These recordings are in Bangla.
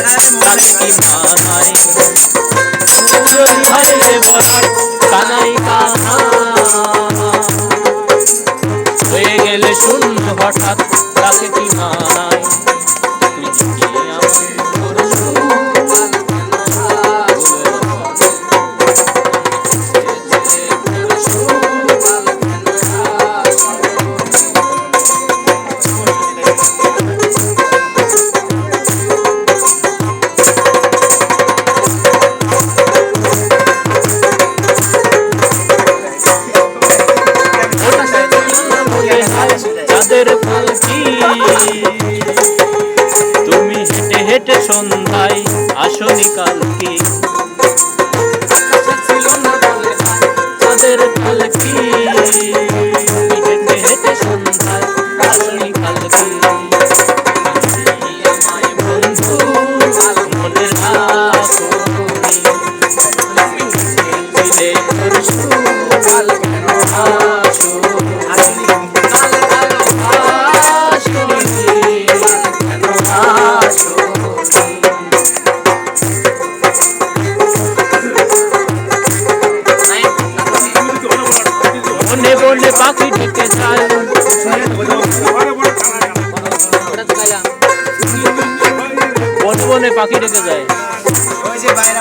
আর মালিক নাই பேரு கலக்கி. বনে বনে পাখি ঢেকে যায় বনে বনে পাখি ঢেকে যায়। ওই যে বাইরে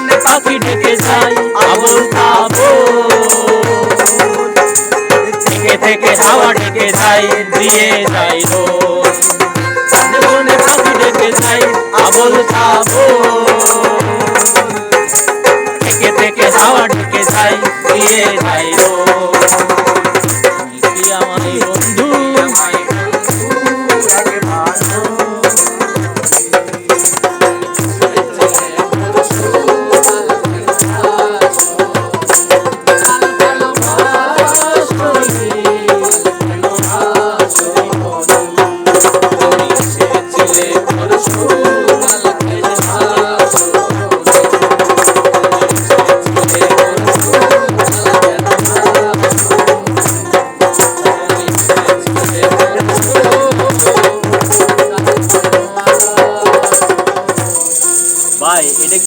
মনে পাখি ডেকে যায়, আবুল থেকে থেকে হাওয়া ডেকে যায়, দিয়ে যায় মনে পাখি ডেকে যায়, আবুল থেকে থেকে হাওয়া ডেকে যায়, দিয়ে যায় আমার বন্ধু?